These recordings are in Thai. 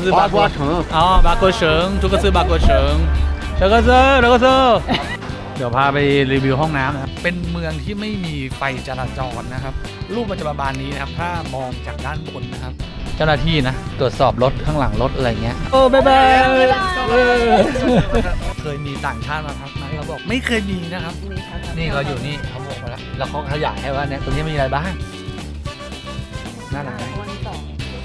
是八卦城，哦，八卦城，这个是八卦城，这个是这个是 เดี๋ยวพาไปรีวิวห้องน้ำนะครับ เป็นเมืองที่ไม่มีไฟจราจรนะครับ รูปมันจะประมาณนี้นะครับ ถ้ามองจากด้านบนนะครับ เจ้าหน้าที่นะ ตรวจสอบรถข้างหลังรถอะไรเงี้ย โอ้บ๊ายบายเคยมีต่างชาติมาพักไหมเขาบอกไม่เคยมีนะครับ นี่เราอยู่นี่เขาบอกมาแล้ว แล้วเขาขยายให้ว่าเนี่ยตรงนี้มีอะไรบ้าง น่ารักไหม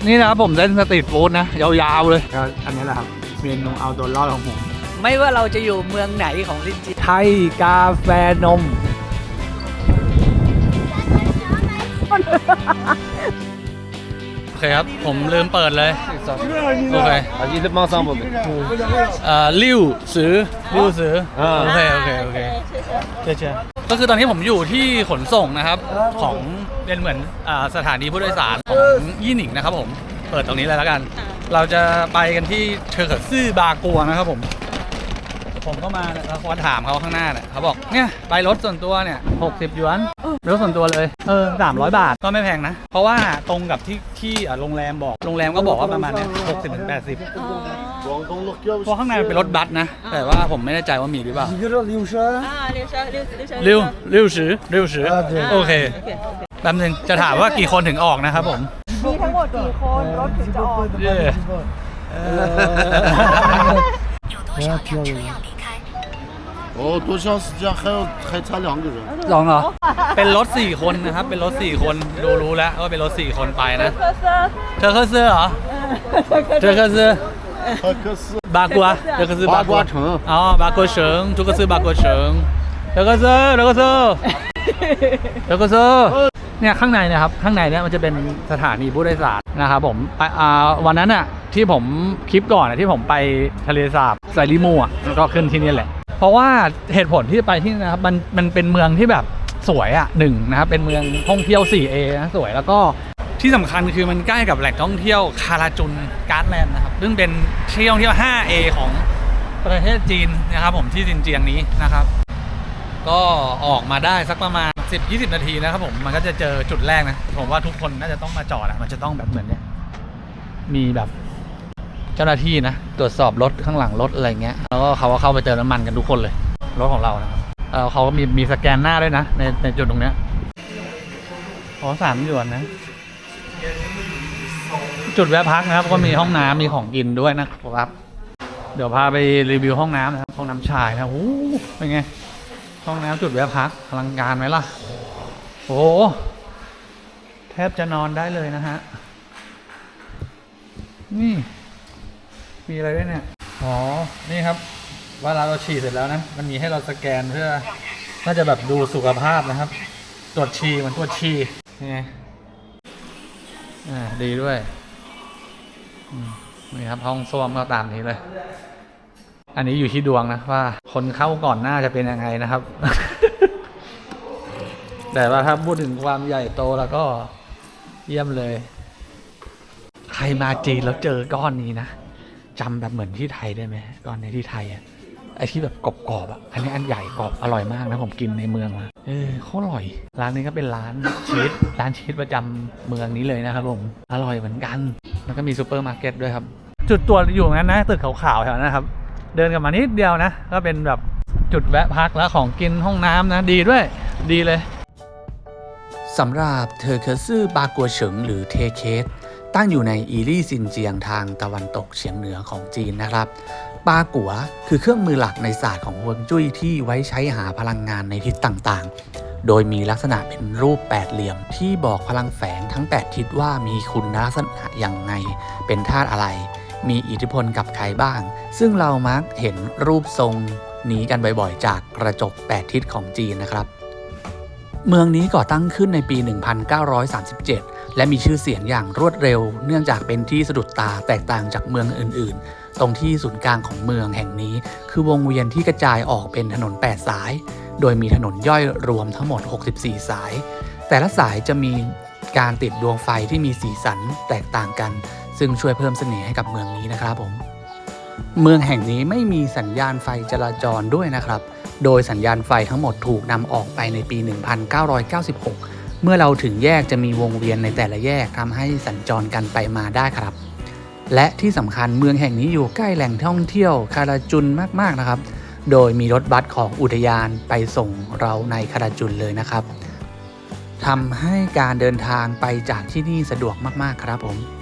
นี่นะครับผมเล่นสตรีทฟู้ดนะ ยาวๆเลย ก็อันนี้แหละครับเมนูเอาตัวรอดของผม ไม่ว่าเราจะอยู่เมืองไหนของลินจิ ไทยกาแฟนม โอเคครับ ผมลืมเปิดเลย โอเค 啊，一直往上不？ เอ่อริ้วซื้อริ้วซื้อ อ่า โอเค โอเค โอเคเชื่อเชื่อก็คือตอนนี้ผมอยู่ที่ขนส่งนะครับ ของ เป็นเหมือนอสถานีผู้โดยสารของยี่หนิงนะครับผม เปิดตรงนี้เลยแล้วกันเราจะไปกันที่เชอร์เคิร์ซื่อบากัวนะครับผม ผมก็มาเนี่ยแล้วาถามเขาข้างหน้าเนี่ยเขาบอกเนี่ยไปรถส่วนตัวเนี่ย60หยวนรถส่วนตัวเลยเออ300 บาทก็ไม่แพงนะ เพราะว่าตรงกับที่ที่โรงแรมบอกโรงแรมก็บอกว่าประมาณเนี่ยหกสิบถึงแปดสิบเพราะข้างในเป็นรถบัสนะ แต่ว่าผมไม่แน่ใจว่ามีหรือเปล่า Hier dat Liusa. อ่าเร็วเชียวเร็วเร็วเชียเร็วเร็วสือเร็วสิอ Ah, โอเค โอเคโอเค แป๊บนึงจะถามว่ากี่คนถึงออกนะครับผม มีทั้งหมดกี่คนรถถึงจะออก เย้ 哦，多长时间？还要还差两个人。 ลองเหรอ เป็นรถ 4 คนนะครับ เป็นรถ 4 คนดูรู้แล้วว่าเป็นรถ 4 คนไปนะ เธอเคยซื้อเหรอ เธอเคยซื้อ 还可是 บากัวเธอเคยซื้อบา 八 กัว 卦城， อ๋อบากัวเฉิงทุกคนซื้อบากัวเฉิงเธอเคยซื้อเธอเคยซื้อเธอเคยซื้อ เนี่ยข้างในนะครับข้างในเนี่ยมันจะเป็นสถานีผู้โดยสารนะครับผมวันนั้นอะที่ผมคลิปก่อนอะที่ผมไปทะเลสาบไซริมูอะก็ขึ้นที่นี่แหละ เพราะว่าเหตุผลที่ไปที่นี่นะครับมันมันเป็นเมืองที่แบบสวยอะหนึ่งนะครับเป็นเมืองท่องเที่ยว 4A นะสวยแล้วก็ที่สำคัญคือมันใกล้กับแหล่งท่องเที่ยวคาราจุนการ์ดแลนด์นะครับซึ่งเป็นที่ท่องเที่ยว 5A ของประเทศจีนนะครับผมที่ซินเจียงนี้นะครับ ก็ออกมาได้สักประมาณ 10-20 นาทีนะครับผมมันก็จะเจอจุดแรกนะ ผมว่าทุกคนน่าจะต้องมาจอดอะมันจะต้องแบบเหมือนเนี้ยมีแบบเจ้าหน้าที่นะ ตรวจสอบรถข้างหลังรถอะไรเงี้ยแล้วก็เขาก็เข้าไปเติมน้ำมันกันทุกคนเลย รถของเรานะครับเออเขาก็มีมีสแกนหน้าด้วยนะ ในในจุดตรงเนี้ยขอสามหยวนนะ จุดแวะพักนะครับ ก็มีห้องน้ำมีของกินด้วยนะครับ เดี๋ยวพาไปรีวิวห้องน้ำนะครับห้องน้ำชายนะโอ้โหเป็นไง ห้องน้ำจุดแวะพักอลังการไหมล่ะ โอ้โหแทบจะนอนได้เลยนะฮะ นี่ มีอะไรด้วยเนี่ย อ๋อ นี่ครับวลาเราฉี่เสร็จแล้วนะ มันมีให้เราสแกนเพื่อ น่าจะแบบดูสุขภาพนะครับ ตรวจฉี่มันตรวจฉี่นี่ไงอ่าดีด้วย นี่ครับ ห้องส้วมก็ตามนี้เลย อันนี้อยู่ที่ดวงนะว่า คนเข้าก่อนหน้าจะเป็นยังไงนะครับ แต่ว่าถ้าพูดถึงความใหญ่โตแล้วก็เยี่ยมเลย ใครมาจีนแล้วเจอก้อนนี้นะจำแบบเหมือนที่ไทยได้ไหมก้อนในที่ไทยอะไอที่แบบกรอบๆอะ อันนี้อันใหญ่กรอบอร่อยมากนะผมกินในเมืองมา เออโคตรอร่อย ร้านนี้ก็เป็นร้านชีสร้านชีสประจำเมืองนี้เลยนะครับผม อร่อยเหมือนกัน แล้วก็มีซูเปอร์มาร์เก็ตด้วยครับ จุดตรวอยู่งั้นนะตึกขาวๆแถวนั้นครับ เดินกลับมานิดเดียวนะ ก็เป็นแบบจุดแวะพักแล้วของกินห้องน้ำนะ ดีด้วย ดีเลยสำหรับเทอเคซื่อบากัวเฉิงหรือเทเคสตั้งอยู่ในอีลี่ซินเจียงทางตะวันตกเฉียงเหนือของจีนนะครับปากัวคือเครื่องมือหลักในศาสตร์ของฮวงจุ้ยที่ไว้ใช้หาพลังงานในทิศต่างๆ โดยมีลักษณะเป็นรูปแปดเหลี่ยมที่บอกพลังแฝงทั้ง 8 ทิศว่ามีคุณลักษณะอย่างไง เป็นธาตุอะไร มีอิทธิพลกับใครบ้าง ซึ่งเรามักเห็นรูปทรงนี้กันบ่อยๆ จากกระจก 8 ทิศของจีนนะครับ เมืองนี้ก่อตั้งขึ้นในปี 1937 และมีชื่อเสียงอย่างรวดเร็ว เนื่องจากเป็นที่สะดุดตาแตกต่างจากเมืองอื่นๆ ตรงที่ศูนย์กลางของเมืองแห่งนี้ คือวงเวียนที่กระจายออกเป็นถนน 8 สาย โดยมีถนนย่อยรวมทั้งหมด 64 สาย แต่ละสายจะมีการติดดวงไฟที่มีสีสันแตกต่างกัน ซึ่งช่วยเพิ่มเสน่ห์ให้กับเมืองนี้นะครับผม เมืองแห่งนี้ไม่มีสัญญาณไฟจราจรด้วยนะครับ โดยสัญญาณไฟทั้งหมดถูกนำออกไปในปี 1996 เมื่อเราถึงแยกจะมีวงเวียนในแต่ละแยกทำให้สัญจรกันไปมาได้ครับ และที่สำคัญเมืองแห่งนี้อยู่ใกล้แหล่งท่องเที่ยวคาราจุนมากๆนะครับ โดยมีรถบัสของอุทยานไปส่งเราในคาราจุนเลยนะครับทำให้การเดินทางไปจากที่นี่สะดวกมากๆครับผม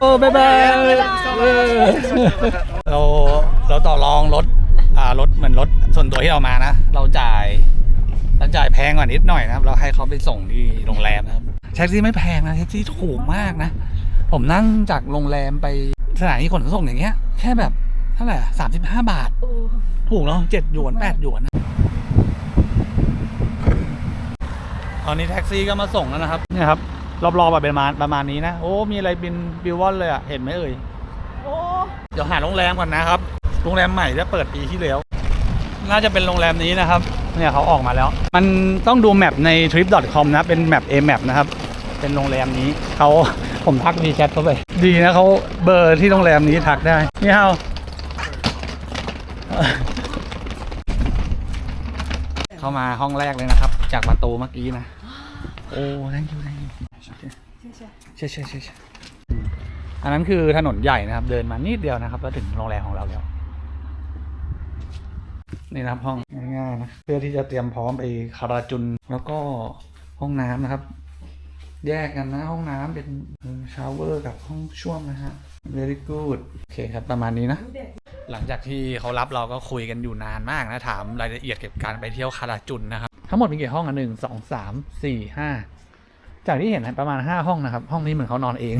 โอ้บายบายเราเราต่อรองรถอ่ารถเหมือนรถส่วนตัวที่เรามานะ เราจ่ายเราจ่ายแพงกว่านิดหน่อยนะครับ เราให้เขาไปส่งที่โรงแรมนะครับแท็กซี่ไม่แพงนะแท็กซี่ถูกมากนะ ผมนั่งจากโรงแรมไปสถานีขนส่งอย่างเงี้ย แค่แบบเท่าไหร่สามสิบห้าบาท ถูกเนาะเจ็ดหยวนแปดหยวนนะตอนนี้แท็กซี่ก็มาส่งแล้วนะครับเนี่ยครับ รอบๆแบบประมาณประมาณนี้นะ โอ้ มีอะไรบินบิววอนเลยอะ เห็นไหมเอ่ย โอ้ เดี๋ยวหาโรงแรมก่อนนะครับ โรงแรมใหม่ที่เปิดปีที่แล้ว น่าจะเป็นโรงแรมนี้นะครับ เนี่ยเขาออกมาแล้ว มันต้องดูแมปใน trip.com นะ เป็นแมป A map นะครับ เป็นโรงแรมนี้ เขาผมทักดีแชทเขาไป ดีนะเขาเบอร์ที่โรงแรมนี้ทักได้ นี่เฮาเข้ามาห้องแรกเลยนะครับ จากประตูเมื่อกี้นะ โอ้นั่งอยู่นั่งอยู่ ใช่ใช่ใช่ใช่ใช่อันนั้นคือถนนใหญ่นะครับ เดินมานิดเดียวนะครับก็ถึงโรงแรมของเราแล้ว นี่นะครับห้องง่ายๆนะเพื่อที่จะเตรียมพร้อมไปคาราจุนแล้วก็ห้องน้ำนะครับ แยกกันนะห้องน้ำเป็นชาวเวอร์กับห้องช่วมนะฮะ very good โอเคครับประมาณนี้นะหลังจากที่เขารับเราก็คุยกันอยู่นานมากนะ ถามรายละเอียดเกี่ยวกับการไปเที่ยวคาราจุนนะครับ ทั้งหมดมีกี่ห้องอะหนึ่งสองสามสี่ห้า จากที่เห็นนะประมาณห้าห้องนะครับ ห้องนี้เหมือนเขานอนเอง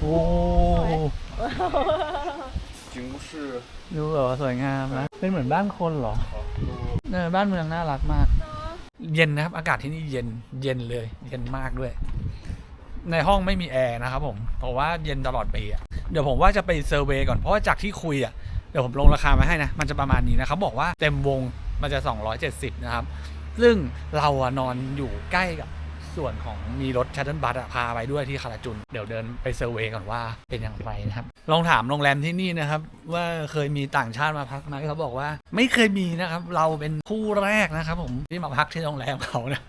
โอ้ดูแบบว่าสวยงามนะ เป็นเหมือนบ้านคนเหรอเออบ้านเมืองน่ารักมาก เย็นนะครับ อากาศที่นี่เย็น เย็นเลย เย็นมากด้วย ในห้องไม่มีแอร์นะครับผม เพราะว่าเย็นตลอดปีอะเดี๋ยวผมว่าจะไปเซอร์เวย์ก่อน เพราะว่าจากที่คุยอะเดี๋ยวผมลงราคามาให้นะ มันจะประมาณนี้นะเขาบอกว่าเต็มวงมันจะ 270 นะครับ ซึ่งเราอะนอนอยู่ใกล้กับส่วนของมีรถชัตเทิลบัสอะพาไปด้วยที่คาราจุน เดี๋ยวเดินไปเซอร์เวย์ก่อนว่าเป็นอย่างไรนะครับ ลองถามโรงแรมที่นี่นะครับ ว่าเคยมีต่างชาติมาพักไหมเขาบอกว่า ไม่เคยมีนะครับ เราเป็นคู่แรกนะครับ ผมที่มาพักที่โรงแรมเขานะ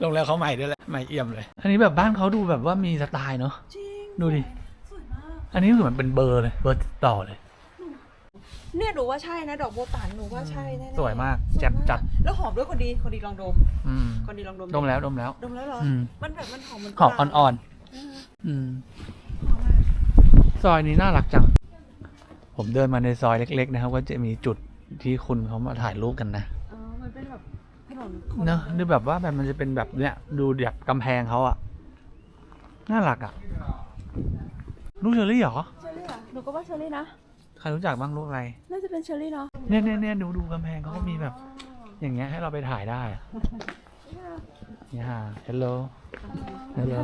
โรงแรมเขาใหม่ด้วยแหละใหม่เอี่ยมเลย อันนี้แบบบ้านเขาดูแบบว่ามีสไตล์เนาะจริงดูดิสวยมากอันนี้คือเหมือนเป็นเบอร์เลยเบอร์ติดต่อเลย เนี่ยหนูว่าใช่นะ ดอกโบตันหนูว่าใช่แน่ๆสวยมากสวยแจ่มจัด แล้วหอมด้วยคนดีคนดีลองดม อืมคนดีลองดมดมแล้วดมแล้ว ดมแล้วเหรอ อืมมันแบบมันหอมเหมันหอมอ่อนๆๆอืม หอมมากซอยนี้น่ารักจัง ผมเดินมาในซอยเล็ก ๆ นะครับ ก็จะมีจุดที่คุณเขามาถ่ายรูปกันนะอ๋อมันเป็นแบบถนนคนเนอะดูแบบว่าแบบมันจะเป็นแบบเนี้ยดูแบบกำแพงเขาอะน่ารักอะลูกเชอรี่เหรอ เชอรี่เหรอหนูก็ว่าเชอรี่นะ ใครรู้จักบ้างลูกอะไร น่าจะเป็นเชอรี่เนาะเนี่ยเนี่ยเนี่ยดูดูกำแพงเขาก็มีแบบ อย่างเงี้ยให้เราไปถ่ายได้อะเนี่ยฮะ hello hello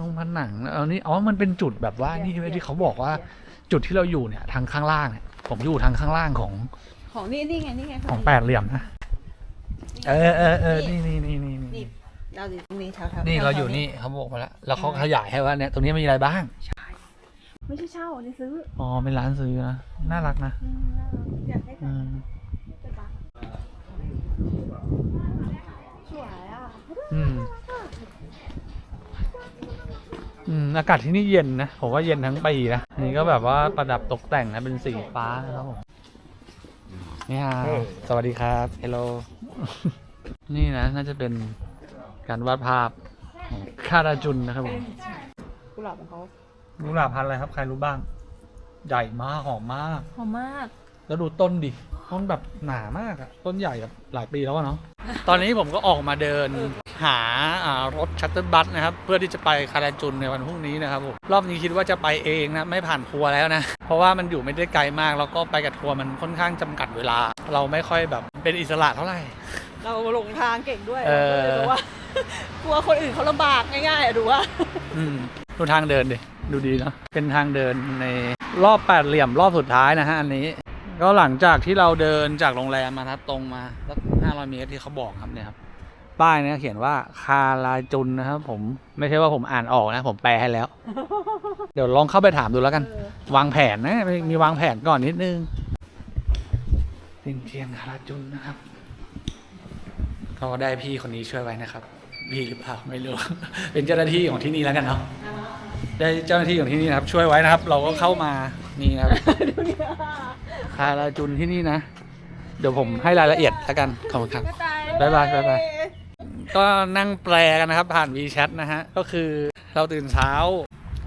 นงผนังแล้วนี่อ๋อ มันเป็นจุดแบบว่า นี่ใช่ไหมที่เขาบอกว่า จุดที่เราอยู่เนี่ย ทางข้างล่างเนี่ยผมอยู่ทางข้างล่างของ ของนี่นี่ไงนี่ไงของแปดเหลี่ยมนะ เออเออเออนี่นี่นี่นี่นี่นี่เราอยู่ตรงนี้แถวๆนี่แถวๆเราอยู่นี่เขาบอกมาแล้ว แล้วเขาขยายให้ว่าเนี่ย ตรงนี้มีอะไรบ้าง ไม่ใช่เช่าอันนี้ซื้ออ๋อเป็นร้านซื้อนะ น่ารักนะอืมน่ารักอยากให้อืมสวยอะอืมอืม อากาศที่นี่เย็นนะ ผมว่าเย็นทั้งปีนะ นี่ก็แบบว่าประดับตกแต่งนะ เป็นสีฟ้านะครับผมนี่ฮะสวัสดีครับ เฮลโล นี่นะ น่าจะเป็นการวาดภาพของคาราจุนนะครับผม กุหลาบของเขา กุหลาบพันธุ์อะไรครับ ใครรู้บ้าง ใหญ่มากหอมมาก หอมมาก แล้วดูต้นดิ ต้นแบบหนามากอะต้นใหญ่แบบหลายปีแล้วอะเนาะ ตอนนี้ผมก็ออกมาเดินหาอ่ารถชัตเตอร์บัสนะครับ เพื่อที่จะไปคาราจุนในวันพรุ่งนี้นะครับผมรอบนี้คิดว่าจะไปเองนะ ไม่ผ่านทัวร์แล้วนะ เพราะว่ามันอยู่ไม่ได้ไกลมาก แล้วก็ไปกับทัวร์มันค่อนข้างจำกัดเวลา เราไม่ค่อยแบบเป็นอิสระเท่าไหร่ เราหลงทางเก่งด้วยเออ เราก็เลยรู้ว่า กลัวคนอื่นเขาลำบากง่ายๆอะดูว่า อืม ดูทางเดินดิ ดูดีเนาะเป็นทางเดินในรอบแปดเหลี่ยมรอบสุดท้ายนะฮะอันนี้ ก็หลังจากที่เราเดินจากโรงแรมมาทัดตรงมาสักห้าร้อยเมตรที่เขาบอกครับเนี่ยครับ ป้ายเนี่ยเขียนว่าคาลาจุนนะครับผม ไม่ใช่ว่าผมอ่านออกนะ ผมแปลให้แล้ว เดี๋ยวลองเข้าไปถามดูแล้วกัน วางแผนนะ มีมีวางแผนก่อนนิดนึงเทียนเทียนคาราจุนนะครับ ก็ได้พี่คนนี้ช่วยไว้นะครับ มีหรือเปล่าไม่รู้ เป็นเจ้าหน้าที่ของที่นี่แล้วกันเนาะได้เจ้าหน้าที่ของที่นี่นะครับ ช่วยไว้นะครับ เราก็เข้ามานี่นะครับคาราจุนที่นี่นะ เดี๋ยวผมให้รายละเอียดแล้วกันขอบคุณครับบ๊ายบายบ๊ายบายก็นั่งแปลกันนะครับ ผ่าน WeChat นะฮะก็คือเราตื่นเช้า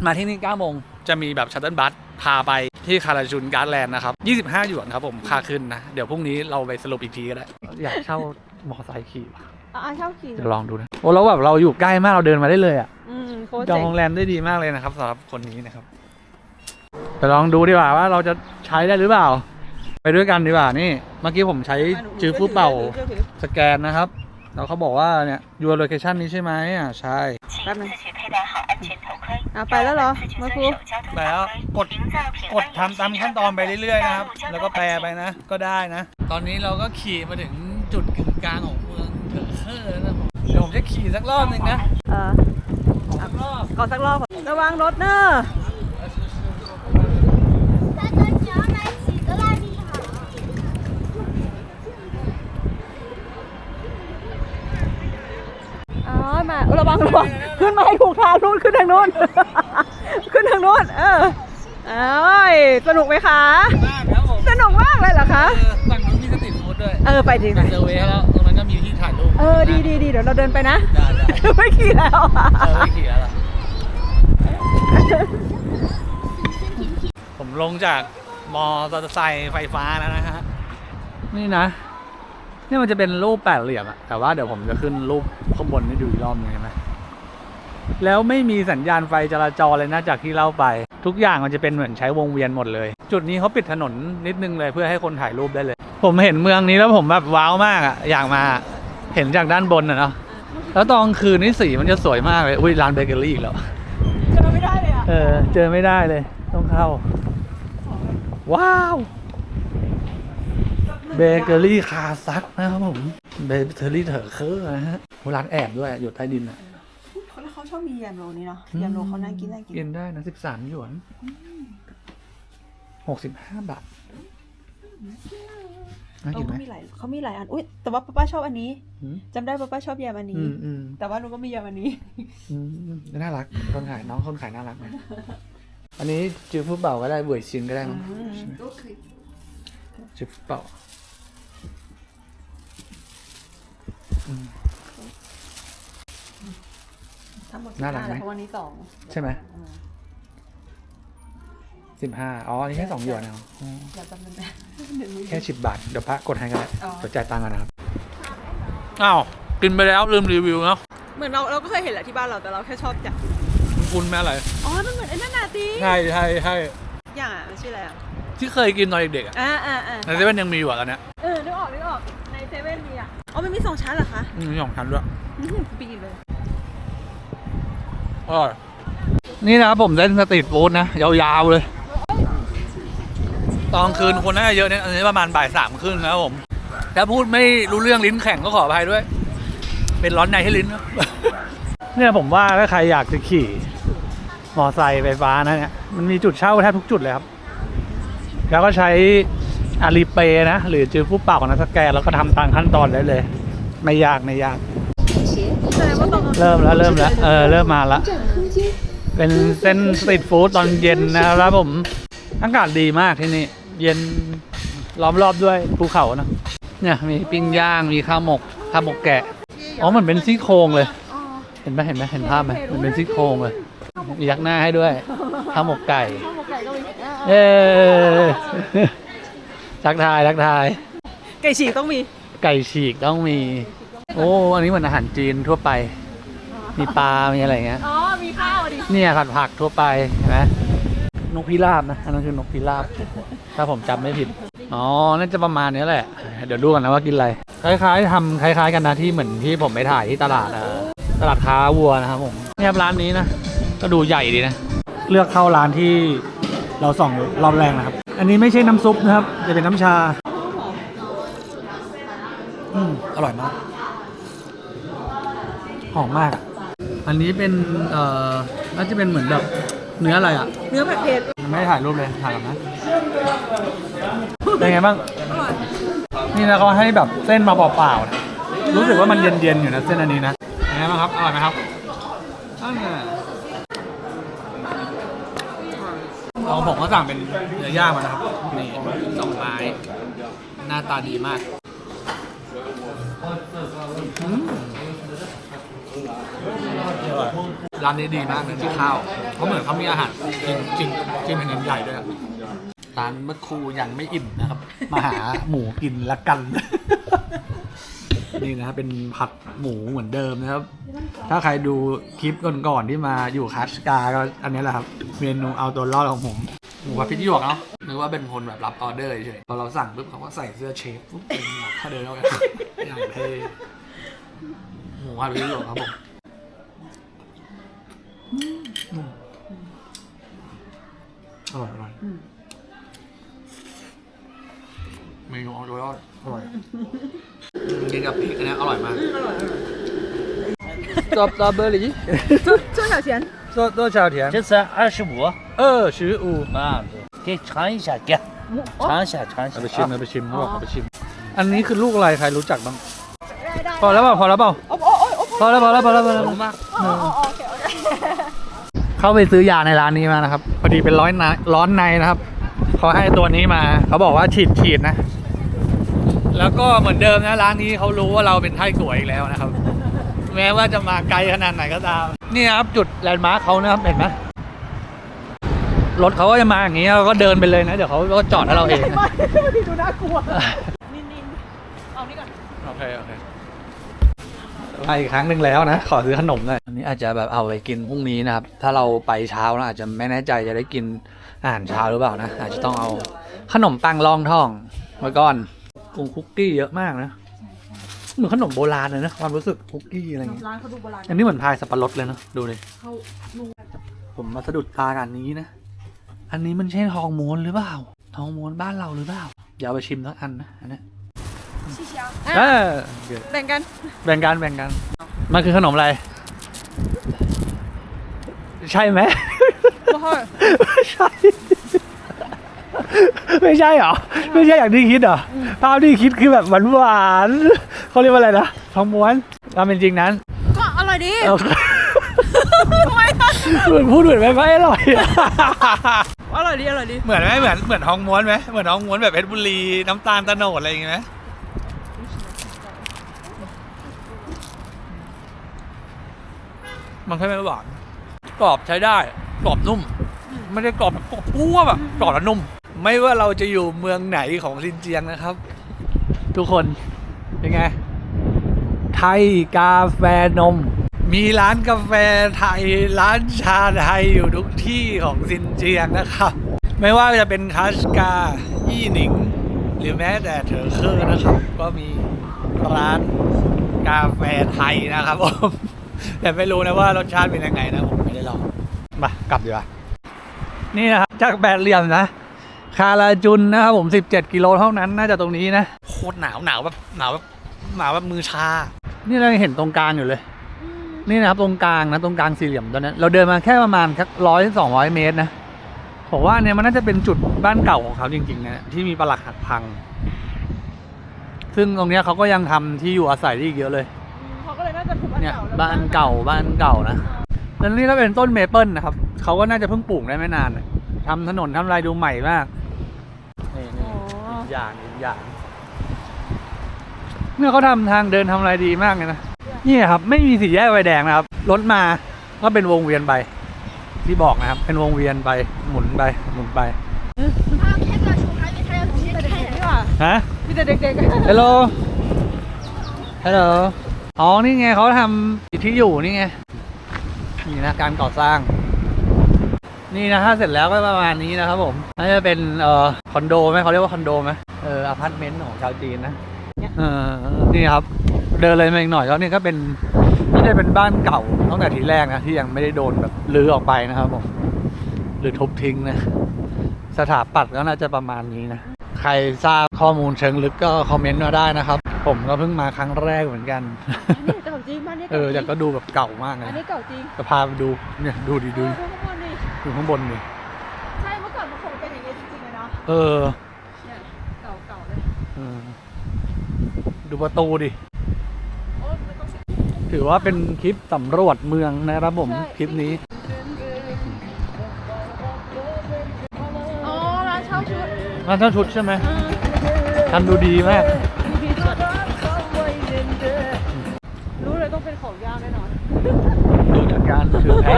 มาที่นี่9โมงจะมีแบบชัตเติลบัสพาไปที่คาราจุนการ์ดแลนด์นะครับ 25 หยวนครับผมค่าขึ้นนะ เดี๋ยวพรุ่งนี้เราไปสรุปอีกทีก็ได้ อยากเช่ามอไซค์ขี่ว่ะอะเช่าขี่เดี๋ยวลองดูนะโโอ้เราแบบเราอยู่ใกล้มากเราเดินมาได้เลยอะจองโรงแรมได้ดีมากเลยนะครับสำหรับคนนี้นะครับแต่ลองดูดีกว่าว่าเราจะใช้ได้หรือเปล่า ไปด้วยกันดีกว่านี่ เมื่อกี้ผมใช้จื้อฟูเป่าสแกนนะครับแล้วเขาบอกว่าเนี่ยยูโร location นี้ใช่ไหมอะใช่แอ่ไปแล้วเหรอมาครูแล้วกดกดทำตามขั้นตอนไปเรื่อยๆนะครับ แล้วก็แปลไปนะ ก็ได้นะ ตอนนี้เราก็ขี่มาถึง จุดกึ่งกลางของเมืองเถอะเฮ้อนะผมเดี๋ยวผมจะขี่สักรอบหนึ่งนะเออสักรอบขอสักรอบก่อระวังรถเนอะอ๋อมาระวังระวังขึ้นมาให้ถูกทางนู้นขึ้นทางนู้น ขึ้นทางนู้นเออเอ้ยสนุกไหมคะสนุกมากเลยเหรอคะ เออไปดีไปเซอร์เวย์แล้วตรงนั้นก็มีที่ถ่ายรูปเออดีดีดีเดี๋ยวเราเดินไปนะได้ได้ไม่ขี่แล้วอะเออไม่ขี่แล้วล่ะผมลงจากมอเตอร์ไซค์ไฟฟ้าแล้วนะฮะ นี่นะ นี่มันจะเป็นรูปแปดเหลี่ยมอะแต่ว่าเดี๋ยวผมจะขึ้นรูปข้างบนให้ดูอีกรอบหนึงใช่ไหมแล้วไม่มีสัญญาณไฟจราจรเลยนะจากที่เล่าไป ทุกอย่างมันจะเป็นเหมือนใช้วงเวียนหมดเลย จุดนี้เขาปิดถนนนิดนึงเลยเพื่อให้คนถ่ายรูปได้เลย ผมเห็นเมืองนี้แล้วผมแบบว้าวมากอะอยากมาเห็นจากด้านบนอะเนาะแล้วตอนกลางคืนนี่สีมันจะสวยมากเลยอุ้ยร้านเบเกอรี่อีกแล้วเจอไม่ได้เลยอะเออเจอไม่ได้เลย ต้องเข้า ว้าวเบเกอรี่คาซักนะครับผมเบเกอรี่เถอเคอร์นะฮะโหร้านแอบด้วยอยู่ใต้ดินอะแล้วเขาชอบมีแยมโรนี่เนาะแยมโรเขาน่ากินน่ากินกินได้นะสิบสามหยวนหกสิบห้าบาท น่าเอกิอนไหม เขามีหลายเขามีหลายอัน อุ้ยแต่ว่าป้าป้าชอบอันนี้อืม จำได้ป้าป้าชอบแยมอันนี้อืมอืมแต่ว่าหนูก็มีแยมอันนี้ อืมน่ารักคนขายน้องคนขายน่ารักนะอันนี้จื้อผู้เป่าก็ได้เบวยชินก็ได้มั้งใช่ไหมจื้อผู้เป่าทั้งหมดน่ารักไหม15เพราะวันนี้สองใช่ไหม สิบห้าอ๋ออันนี้แค่สองหยวนเอาอ๋อเดี๋ยวจำเป็นนะเดี๋ยวมือแค่สิบบาท เดี๋ยวพระกดให้ก็ได้อ๋อเดี๋ยวจ่ายตังค์กันนะครับ อ้าวกินไปแล้วลืมรีวิวเนาะเหมือนเราเราก็เคยเห็นแหละที่บ้านเราแต่เราแค่ชอบจัดคุณแม่อะไรอ๋อ มันเหมือนไอ้นั่นน่ะตีใช่ใช่ใช่อย่างอะมันชื่ออะไรอะที่เคยกินตอนเด็กๆอะอ่าอ่าอ่าในเซเว่นยังมีอยู่อะกันเนี้ยเออนึกออกนึกออกในเซเว่นมีอะอ๋อมันมีสองชั้นเหรอคะอืมมีสองชั้นด้วยอื้อหือปีเลยอร่อยนี่นะครับผมเล่นสตรีทฟู้ดนะ ยาวๆเลย ตอนคืนคนน่าจะเยอะเนี่ยอันนี้ประมาณบ่ายสามครึ่งนะครับผม ถ้าพูดไม่รู้เรื่องลิ้นแข็งก็ขออภัยด้วย เป็นร้อนในให้ลิ้นเนี่ยผมว่าถ้าใครอยากจะขี่ มอไซค์ไฟฟ้านะเนี่ยมันมีจุดเช่าแทบทุกจุดเลยครับ แล้วก็ใช้อาลีเปนะ หรือจื้อผู้เป่านะสแกนแล้วก็ทำตามขั้นตอนได้เลย ไม่ยากไม่ยาก แสดงว่าตอนกลางคืนเริ่มแล้วเริ่มแล้วเออเริ่มมาแล้วเป็นเส้นสตรีทฟู้ดตอนเย็นนะครับผมอากาศดีมากที่นี่ เย็นล้อมรอบด้วยภูเขานะเนี่ยมีปิ้งย่างมีข้าวหมกข้าวหมกแกะอ๋อเหมือนเป็นซี่โครงเลย เห็นไหมเห็นไหมเห็นภาพไหมเหมันเป็นซี่โครงเลยมียักหน้าให้ด้วยข้าวหมกไก่เย้ทักทายทักทาย ไก่ฉีกต้องมี ไก่ฉีกต้องมี โอ้อันนี้เหมือนอาหารจีนทั่วไป มีปลา มีอะไรอย่างเงี้ย อ๋อ มีข้าวดิ เนี่ยผัดผักทั่วไปเห็นไหม นกพิราบนะอันนั้นคือนกพิราบ ถ้าผมจำไม่ผิด อ๋อ น่าจะประมาณนี้แหละ เดี๋ยวดูกันนะว่ากินอะไร คล้ายๆทำคล้าย ๆ กันนะที่เหมือนที่ผมไปถ่ายที่ตลาดอ่อตลาดค้าวัวนะครับผมเนี่ยร้านนี้นะ ก็ดูใหญ่ดีนะ เลือกเข้าร้านที่เราส่องรอบแรกนะครับ อันนี้ไม่ใช่น้ำซุปนะครับ จะเป็นน้ำชา อืมอร่อยมาก หอมมากอะอันนี้เป็น เอ่อน่าจะเป็นเหมือนแบบ เนื้ออะไรอะ เนื้อผัดเผ็ดยังไม่ได้ถ่ายรูปเลยถ่ายก่อนนะเป็นไงบ้าง นี่นะเขาให้แบบเส้นมาเปล่าๆนะรู้สึกว่ามันเย็นๆอยู่นะเส้นอันนี้นะแหมไงบ้างครับ อร่อยไหมครับอันน่ะของผมก็สั่งเป็นเนื้อย่างมานะครับ นี่สองไม้ หน้าตาดีมาก อืม ร้านนี้ดีมากเลยที่ข้าวเพราะเหมือนเขามีอาหารจริงจริงจริงแผ่นดินใหญ่ด้วยอะร้านเมื่อครูยังไม่อิ่มนะครับ มาหาหมูกินละกัน นี่นะครับเป็นผัดหมูเหมือนเดิมนะครับ ถ้าใครดูคลิปก่อนๆที่มาอยู่คัสกาก็อันนี้แหละครับ เมนูเอาตัวรอดของผมหมูผัดพริกหยวกเนาะนึกว่าเป็นคนแบบรับออเดอร์เฉยพอเราสั่งปุ๊บเขาก็ใส่เสื้อเชฟปุ๊บเป็นหมวกเขาเดินเข้าไปอย่างเท่หมูผัดพริกหยวกครับผม อืมอร่อยอร่อยเมนูเอาตัวรอดอร่อยกินกับพริกอันนี้อร่อยมาก จบจบเบอร์ลี่多多少钱多多少钱？这是二十五，二十五。啊，对，可以尝一下，给尝一下，尝一下 เอาไปชิม 啊 เอาไปชิมเขาบอกเอาไปชิม อันนี้คือลูกอะไรใครรู้จักบ้าง พอแล้วเปล่าพอแล้วเปล่า โอ้โอ้โอ้โอ้ พอแล้วพอแล้วพอแล้วพอแล้ว มาก โอ เคโอเคเข้าไปซื้อยาในร้านนี้มานะครับ พอดีเป็นร้อนในร้อนในนะครับเขาให้ตัวนี้มา เขาบอกว่าฉีดฉีดนะ แล้วก็เหมือนเดิมนะร้านนี้เขารู้ว่าเราเป็นไทยกวยอีกแล้วนะครับ แม้ว่าจะมาไกลขนาดไหนก็ตาม นี่ครับจุดแลนด์มาร์คเขานะครับเห็นไหมรถเขาก็จะมาอย่างนี้เราก็เดินไปเลยนะ เดี๋ยวเขาก็จอดให้เราเองนะไม่ดูน่ากลัว นินนินเอานี่ก่อน โอเค โอเค ไปอีกครั้งหนึ่งแล้วนะ ขอซื้อขนมหน่อยอันนี้อาจจะแบบเอาไปกินพรุ่งนี้นะครับ ถ้าเราไปเช้านะอาจจะไม่แน่ใจจะได้กินอาหารเช้าหรือเปล่านะ อาจจะต้องเอาขนมปังรองท้องไว้ก่อนกรุงคุกกี้เยอะมากนะ เหมือนขนมโบราณเลยนะความรู้สึกคุกกี้อะไรอย่างเงี้ยร้านเขาดูโบราณอันนี้เหมือนพายสับปะรดเลยเนอะดูเลยเขาดูผมมาสะดุดตากันนี้นะ อันนี้มันใช่ทองม้วนหรือเปล่า ทองม้วนบ้านเราหรือเปล่า เดี๋ยวเอาไปชิมสักอันนะอันเนี้ยชิชา เออเดี๋ยวแบ่งกัน แบ่งกันแบ่งกัน มันคือขนมอะไร ใช่ไหมบ่ค่อยไม่ใช่ไม่ใช่เหรอ ไม่ใช่อย่างที่คิดเหรอภาพที่คิดคือแบบหวานๆเขาเรียกว่าอะไรนะทองม้วนความเป็นจริงนั้น ก็อร่อยดีเออทำไมอะเหมือนพูดเหมือนไม่ไม่อร่อยอะอร่อยดีอร่อยดีเหมือนไหมเหมือนเหมือนทองม้วนไหมเหมือนทองม้วนแบบเพชรบุรีน้ำตาลตะโนดอะไรอย่างเงี้ยไห มมันแค่ไม่หวาน กรอบใช้ได้ กรอบนุ่ม ไม่ได้กรอบแบบกรอบปั้วแบบกรอบแล้วนุ่ม ไม่ว่าเราจะอยู่เมืองไหนของซินเจียงนะครับ ทุกคนเป็นไง ไทยกาแฟนม มีร้านกาแฟไทยร้านชาไทยอยู่ทุกที่ของซินเจียงนะครับ ไม่ว่าจะเป็นคาสกาอี้หนิง หรือแม้แต่เถอเคอร์นะครับ ก็มีร้านกาแฟไทยนะครับผม แต่ไม่รู้นะว่ารสชาติเป็นยังไงนะผมไม่ได้ลองมากลับดีกว่านี่นะครับจากแปดเหลี่ยมนะ คาราจุนนะครับผม 17 กิโลเท่านั้นน่าจะตรงนี้นะโคตรหนาวหนาวแบบหนาวแบบหนาวแบบมือชา นี่เรายังเห็นตรงกลางอยู่เลย นี่นะครับตรงกลางนะตรงกลางสี่เหลี่ยมตอนนั้น เราเดินมาแค่ประมาณสักร้อยสองร้อยเมตรนะผมว่าเนี่ยมันน่าจะเป็นจุดบ้านเก่าของเขาจริงๆนะที่มีปลักหักพัง ซึ่งตรงเนี้ยเขาก็ยังทำที่อยู่อาศัยได้อีกเยอะเลยี่ยบ้านเก่าบ้านเก่านะแล้วนี่ก็เป็นต้นเมเปิลนะครับเขาก็น่าจะเพิ่งปลูกได้ไม่นานทำถนนทำลายดูใหม่มากนี่นี่อย่างอีกอย่างเนี่ยเขาทำทางเดินทำอะไรดีมากเลยนะนี่ครับไม่มีสีแยกไฟแดงนะครับรถมาก็เป็นวงเวียนไป ที่บอกนะครับ เป็นวงเวียนไปหมุนไปหมุนไปฮะมีแต่เด็กๆฮัลโหลฮัลโหล อ๋อ นี่ไงเขาทำที่อยู่นี่ไง นี่นะการก่อสร้าง นี่นะถ้าเสร็จแล้วก็ประมาณนี้นะครับผม น่าจะเป็นเอ่อคอนโดไหมเขาเรียกว่าคอนโดไหมเอออพาร์ตเมนต์ของชาวจีนนะเออนี่ครับ เดินเลยมาอีกหน่อยแล้วนี่ก็เป็นนี่ได้เป็นบ้านเก่าตั้งแต่ทีแรกนะที่ยังไม่ได้โดนแบบรื้อออกไปนะครับผม หรือทุบทิ้งนะ สถาปัตย์ก็น่าจะประมาณนี้นะ ใครทราบข้อมูลเชิงลึกก็คอมเมนต์มาได้นะครับ ผมก็เพิ่งมาครั้งแรกเหมือนกัน อันนี้เก่าจริงบ้านนี้เออแต่ก็ดูแบบเก่ามากเลอัยนนี้เก่าจริงจะพาไปดูเนี่ยดูดิดูเออข้างบนนี่ดูข้างบนนี่ใช่เมื่อก่อนมันคงเป็นอย่างนี้จริงๆเลยเนาะเออเนี่ยเก่าๆเลยเออ ดูประตูดิ โอ้ไม่ต้องเสียถึถือว่าเป็นคลิปสำรวจเมืองนะครับผมคลิปนี้ อ๋อร้านเช่าชุด ร้านเช่าชุดใช่ไหมทำดูดีมาก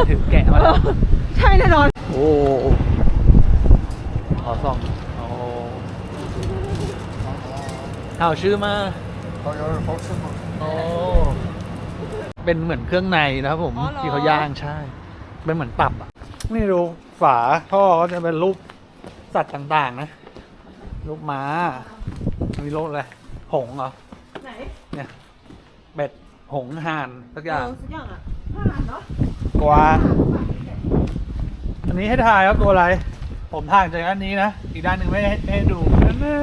ถือแพะถือแกะมาแล้วใช่แน่นอน โอ้ขอส่องโอ้เอาชื่อมาโอ้เป็นเหมือนเครื่องในนะครับผม อ๋อเหรอ ที่เขาย่างใช่ เป็นเหมือนตับอะ นี่ดูฝาท่อก็จะเป็นรูปสัตว์ต่างๆ นะ รูปม้า มีรูปอะไร หงส์เหรอ ไหนเนี่ยเป็ด หงส์ห่านสักอย่าง เออสักอย่างอะผ่านเนาะ กวางอันนี้ให้ถ่ายครับตัวอะไร ผมถ่ายจากด้านนี้นะ อีกด้านหนึ่งไม่ให้ไม่ให้ดูนั่นแน่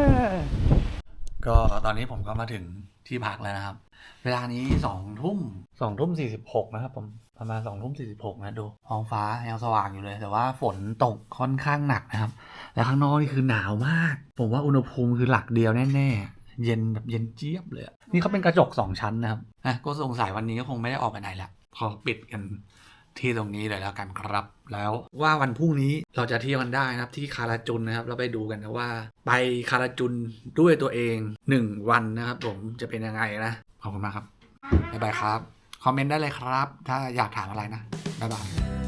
ก็ตอนนี้ผมก็มาถึงที่พักแล้วนะครับ เวลานี้สองทุ่มสองทุ่มสี่สิบหกนะครับ ผมประมาณสองทุ่มสี่สิบหกนะดูท้องฟ้ายังสว่างอยู่เลย แต่ว่าฝนตกค่อนข้างหนักนะครับ แล้วข้างนอกนี่คือหนาวมาก ผมว่าอุณหภูมิคือหลักเดียวแน่ๆ เย็นแบบเย็นเจี๊ยบเลยอะนี่เขาเป็นกระจกสองชั้นนะครับอะก็สงสัยวันนี้ก็คงไม่ได้ออกไปไหนละขอปิดกัน ที่ตรงนี้เลยแล้วกันครับ แล้วว่าวันพรุ่งนี้เราจะเที่ยวกันได้นะครับที่คาราจุนนะครับ เราไปดูกันนะว่า ไปคาราจุนด้วยตัวเองหนึ่งวันนะครับ ผมจะเป็นยังไงนะขอบคุณมากครับบ๊ายบายครับคอมเมนต์ได้เลยครับ ถ้าอยากถามอะไรนะบ๊ายบาย